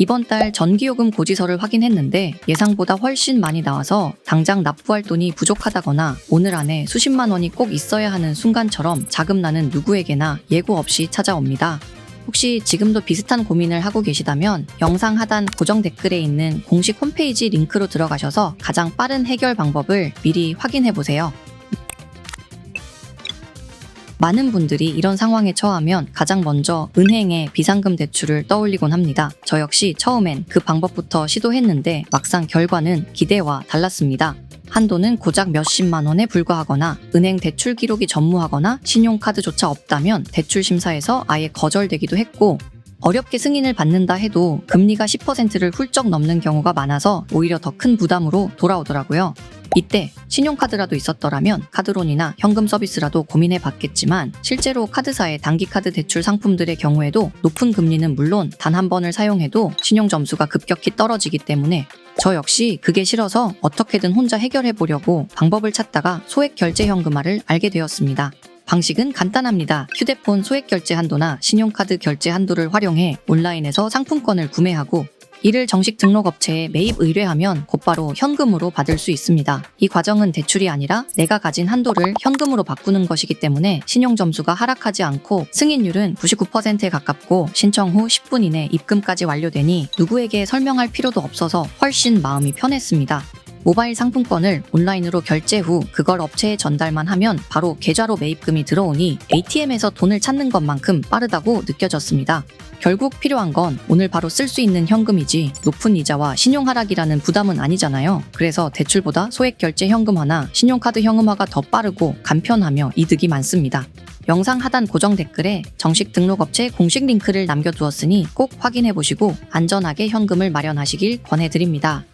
이번 달 전기요금 고지서를 확인했는데 예상보다 훨씬 많이 나와서 당장 납부할 돈이 부족하다거나 오늘 안에 수십만 원이 꼭 있어야 하는 순간처럼 자금난은 누구에게나 예고 없이 찾아옵니다. 혹시 지금도 비슷한 고민을 하고 계시다면 영상 하단 고정 댓글에 있는 공식 홈페이지 링크로 들어가셔서 가장 빠른 해결 방법을 미리 확인해 보세요. 많은 분들이 이런 상황에 처하면 가장 먼저 은행의 비상금 대출을 떠올리곤 합니다. 저 역시 처음엔 그 방법부터 시도했는데 막상 결과는 기대와 달랐습니다. 한도는 고작 몇십만 원에 불과하거나 은행 대출 기록이 전무하거나 신용카드조차 없다면 대출 심사에서 아예 거절되기도 했고 어렵게 승인을 받는다 해도 금리가 10%를 훌쩍 넘는 경우가 많아서 오히려 더 큰 부담으로 돌아오더라고요. 이때 신용카드라도 있었더라면 카드론이나 현금 서비스라도 고민해 봤겠지만 실제로 카드사의 단기카드 대출 상품들의 경우에도 높은 금리는 물론 단 한 번을 사용해도 신용 점수가 급격히 떨어지기 때문에 저 역시 그게 싫어서 어떻게든 혼자 해결해 보려고 방법을 찾다가 소액 결제 현금화를 알게 되었습니다. 방식은 간단합니다. 휴대폰 소액 결제 한도나 신용카드 결제 한도를 활용해 온라인에서 상품권을 구매하고 이를 정식 등록 업체에 매입 의뢰하면 곧바로 현금으로 받을 수 있습니다. 이 과정은 대출이 아니라 내가 가진 한도를 현금으로 바꾸는 것이기 때문에 신용 점수가 하락하지 않고 승인율은 99%에 가깝고 신청 후 10분 이내 입금까지 완료되니 누구에게 설명할 필요도 없어서 훨씬 마음이 편했습니다. 모바일 상품권을 온라인으로 결제 후 그걸 업체에 전달만 하면 바로 계좌로 매입금이 들어오니 ATM에서 돈을 찾는 것만큼 빠르다고 느껴졌습니다. 결국 필요한 건 오늘 바로 쓸 수 있는 현금이지 높은 이자와 신용 하락이라는 부담은 아니잖아요. 그래서 대출보다 소액 결제 현금화나 신용카드 현금화가 더 빠르고 간편하며 이득이 많습니다. 영상 하단 고정 댓글에 정식 등록업체 공식 링크를 남겨두었으니 꼭 확인해 보시고 안전하게 현금을 마련하시길 권해드립니다.